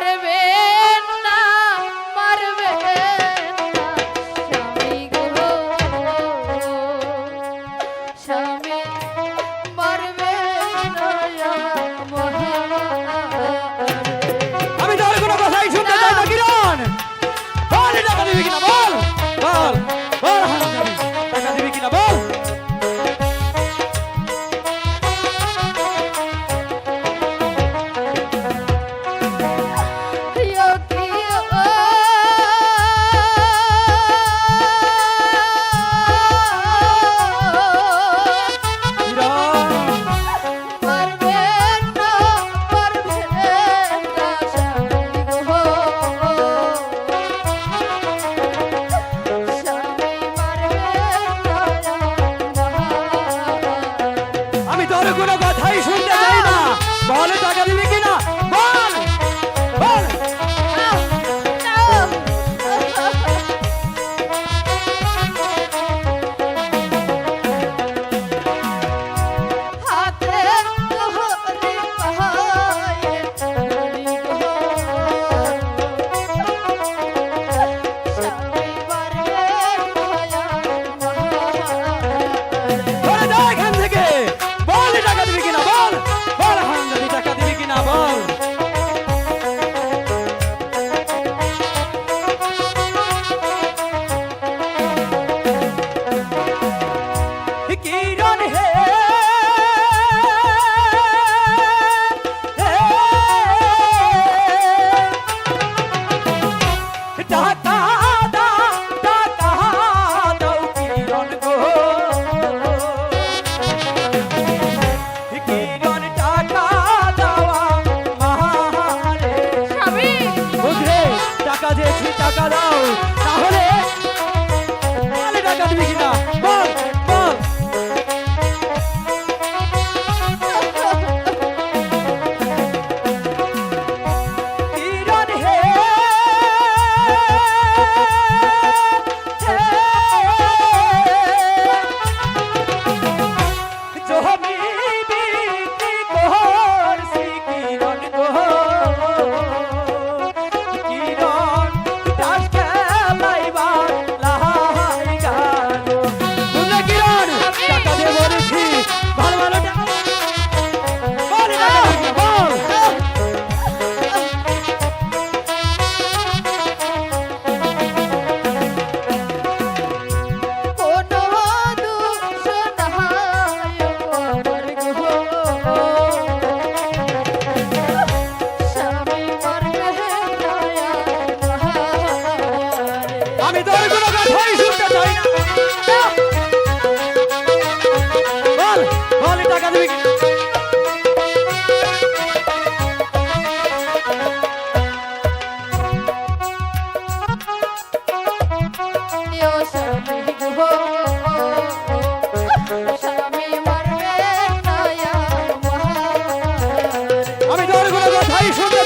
வரவே কোনো কথাই শুনতে চাই না। বলে টাকা দিবে কিনা? টাকা দিয়েছি টাকা দাও। তাহলে আমি তোর কোনো কথাই শুনতে চাই না। টাকা দিবি? আমি তোর কোনো কথাই শুনতে